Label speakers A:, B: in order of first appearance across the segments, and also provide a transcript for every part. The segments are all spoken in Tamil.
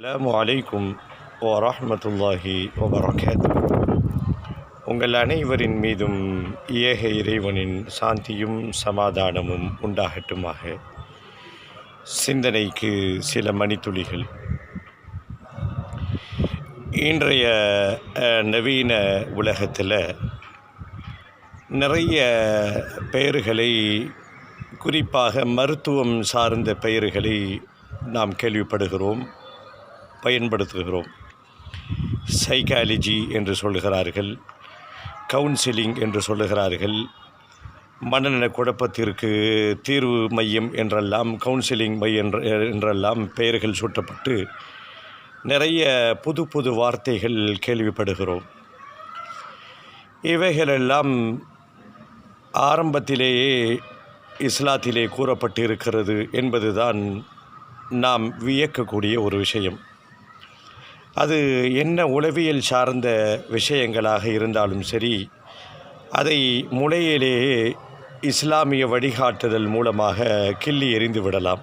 A: அஸ்ஸலாமு அலைக்கும் வரஹ்மத்துல்லாஹி வபரகாத்து. உங்கள் அனைவரின் மீதும் ஏக இறைவனின் சாந்தியும் சமாதானமும் உண்டாகட்டுமாக. சிந்தனைக்கு சில மணித்துளிகள். இன்றைய நவீன உலகத்தில் நிறைய பெயர்களை குறிப்பாக மருத்துவம் சார்ந்த பெயர்களை நாம் கேள்விப்படுகிறோம். பயன்படுத்துகிறோம். சைக்காலஜி என்று சொல்லுகிறார்கள் கவுன்சிலிங் என்று சொல்லுகிறார்கள் மனநல குழப்பத்திற்கு தீர்வு மையம் என்றெல்லாம் கவுன்சிலிங் மையம் என்றெல்லாம் பெயர்கள் சூட்டப்பட்டு நிறைய புது புது வார்த்தைகள் கேள்விப்படுகிறோம். இவைகளெல்லாம் ஆரம்பத்திலேயே இஸ்லாத்திலே கூறப்பட்டிருக்கிறது என்பதுதான் நாம் வியக்கக்கூடிய ஒரு விஷயம். அது என்ன உளவியல் சார்ந்த விஷயங்களாக இருந்தாலும் சரி அதை முளையிலேயே இஸ்லாமிய வழிகாட்டுதல் மூலமாக கிள்ளி எறிந்து விடலாம்.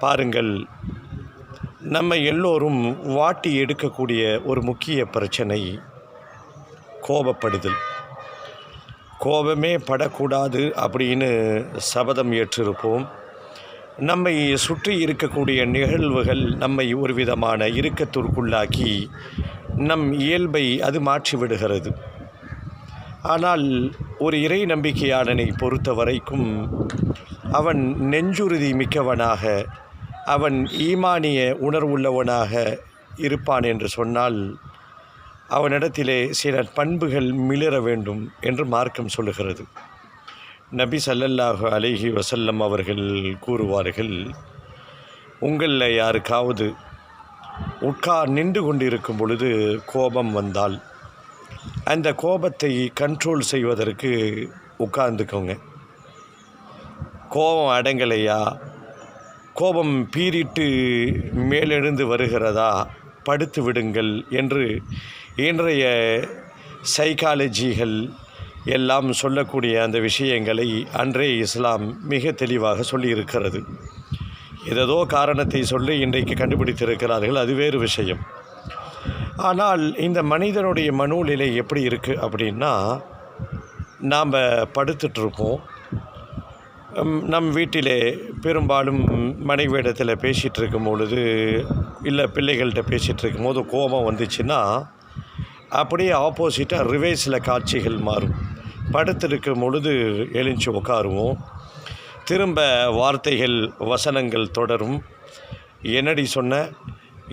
A: பாருங்கள் நம்ம எல்லோரும் வாட்டி எடுக்கக்கூடிய ஒரு முக்கிய பிரச்சனை கோபப்படுதல். கோபமே படக்கூடாது அப்படின்னு சபதம் ஏற்றிருப்போம். நம்மை சுற்றி இருக்கக்கூடிய நிகழ்வுகள் நம்மை ஒரு விதமான இறுக்கத்திற்குள்ளாக்கி நம் இயல்பை அது மாற்றிவிடுகிறது ஆனால் ஒரு இறை நம்பிக்கையாளனை பொறுத்த வரைக்கும் அவன் நெஞ்சுறுதி மிக்கவனாக அவன் ஈமானிய உணர்வுள்ளவனாக இருப்பான் என்று சொன்னால் அவனிடத்திலே சில பண்புகள் மிளிர வேண்டும் என்று மார்க்கம் சொல்லுகிறது. நபி சல்லல்லாஹு அலிஹி வசல்லம் அவர்கள் கூறுவார்கள் உங்களில் யாருக்காவது உட்கார் நின்று கொண்டிருக்கும் பொழுது கோபம் வந்தால் அந்த கோபத்தை கண்ட்ரோல் செய்வதற்கு உட்கார்ந்துக்கோங்க. கோபம் அடங்கலையா? கோபம் பீறிட்டு மேலெழுந்து வருகிறதா? படுத்து விடுங்கள் என்று இன்றைய சைக்காலஜிகள் எல்லாம் சொல்லக்கூடிய அந்த விஷயங்களை அன்றே இஸ்லாம் மிக தெளிவாக சொல்லியிருக்கிறது. ஏதேதோ காரணத்தை சொல்லி இன்றைக்கு கண்டுபிடித்திருக்கிறார்கள் அது வேறு விஷயம். ஆனால் இந்த மனிதனுடைய மனநிலை எப்படி இருக்குது அப்படின்னா நாம் படுத்துட்ருப்போம். நம் வீட்டிலே பெரும்பாலும் மனைவியிடத்தில் பேசிகிட்டு இருக்கும் பொழுது இல்லை பிள்ளைகள்கிட்ட பேசிகிட்டு இருக்கும்போது கோபம் வந்துச்சுன்னா அப்படியே ஆப்போசிட்டாக ரிவேஸில் காட்சிகள் மாறும். படுத்திருக்கும் பொழுது எழுந்து உட்காருவோம் திரும்ப வார்த்தைகள் வசனங்கள் தொடரும். என்னடி சொன்ன?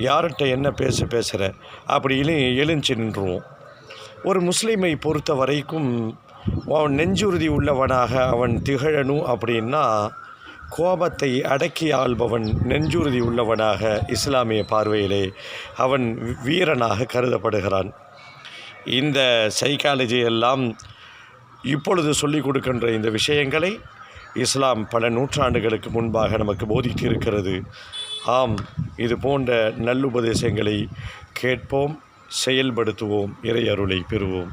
A: யார்கிட்ட என்ன பேச பேசுகிற அப்படின்னு எழுந்து நின்றுவோம். ஒரு முஸ்லீமை பொறுத்த வரைக்கும் அவன் நெஞ்சுறுதி உள்ளவனாக அவன் திகழணும் அப்படின்னா கோபத்தை அடக்கி ஆள்பவன் நெஞ்சுறுதி உள்ளவனாக இஸ்லாமிய பார்வையிலே அவன் வீரனாக கருதப்படுகிறான். இந்த சைக்காலஜி எல்லாம் இப்பொழுது சொல்லிக் கொடுக்கின்ற இந்த விஷயங்களை இஸ்லாம் பல நூற்றாண்டுகளுக்கு முன்பாக நமக்கு போதித்து இருக்கிறது ஆம் இது போன்ற நல்லுபதேசங்களை கேட்போம் செயல்படுத்துவோம் இறை அருளை பெறுவோம்.